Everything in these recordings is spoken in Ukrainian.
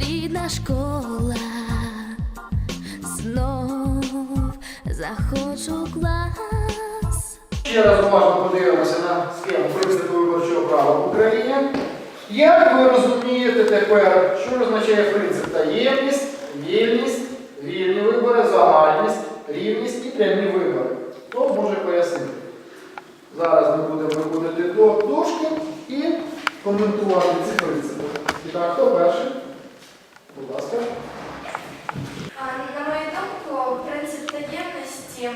рідна школа, знов заходжу в клас. Ще раз уважно подивимося на схему принципу виборчого права в Україні. Як ви розумієте тепер, що означає принцип таємність, вільність, вільні вибори, загальність, рівність і прямі вибори? Хто може пояснити? Зараз ми будемо виходити до дошки і коментувати ці принципи. І так, хто перший? Будь ласка. На мою думку, принцип таємності,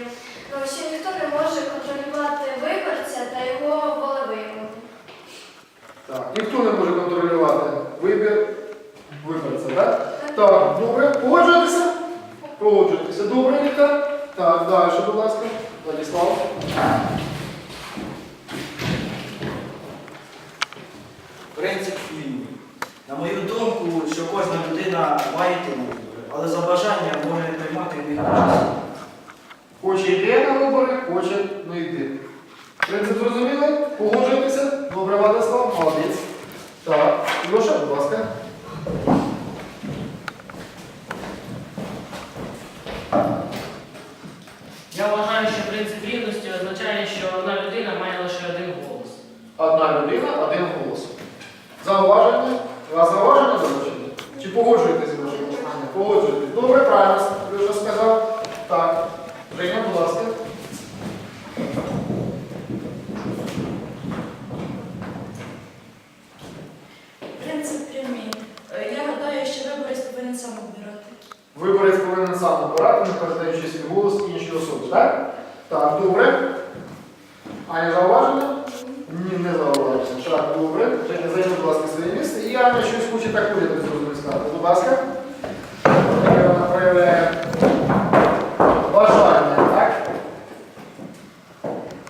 ну, що ніхто не може контролювати виборця та його волевиявлення. Так, ніхто не може контролювати вибір виборця, так? Так, добре. Погоджуєтеся? Погоджуєтеся. Добре, Віка. Так, далі, будь ласка. Владислав. Принцип вільний. На мою думку, що кожна людина має йти на вибори, але за бажання може не приймати в них участь. Хоче йти на вибори, хоче не йти. Принцип зрозуміли? Погоджуєтеся? Добре, Владислав, молодець. Так, Леша, будь ласка. Я вважаю, що принцип рівності означає, що одна людина має лише один голос. Одна людина, один голос. Зауваження? У вас зауваження залишили? Чи погоджуєтеся з вашим питанням? Погоджуєтесь. Добре, правильно Леша сказав. Так. Женя, будь ласка. Принцип прямий. Е, Я гадаю, що виборець повинен сам обирати. Виборець повинен сам обирати, не передаючи свій голос іншій особі, так? Так, добре. Аня, зауваження? Ні, не зауваження. Так, добре. Женя, займи, будь ласка, Аня щось хоче так буде сказати. Будь ласка. Вона проявляє бажання, так?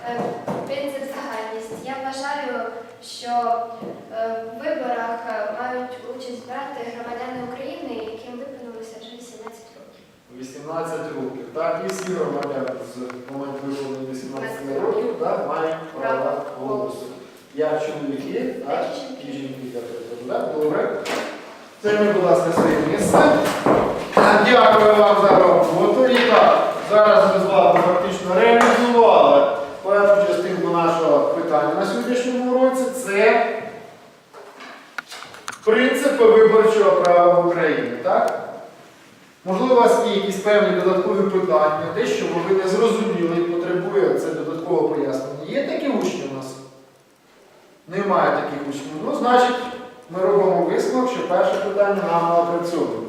Е, Принцип загальність. Я вважаю, що е, в виборах е, мають участь брати громадяни України, яким виповнилося вже 18 років. 18 років. Так, і всі громадяни з моменту виповнення 18 років так, мають право голосу. Як чоловіки, так, і жінки. Добре. Займи, будь ласка, своє місце. Дякую вам за роботу. І так, зараз ми з вами фактично реалізували першу частинку нашого питання на сьогоднішньому уроці. Це принципи виборчого права в Україні. Так? Можливо, у вас є якісь певні додаткові питання, те, що ви не зрозуміли і потребує це додаткового пояснення. Є такі учні у нас? Немає таких учнів. Ну, значить, ми робимо висновок, що перше питання нам опрацьовує.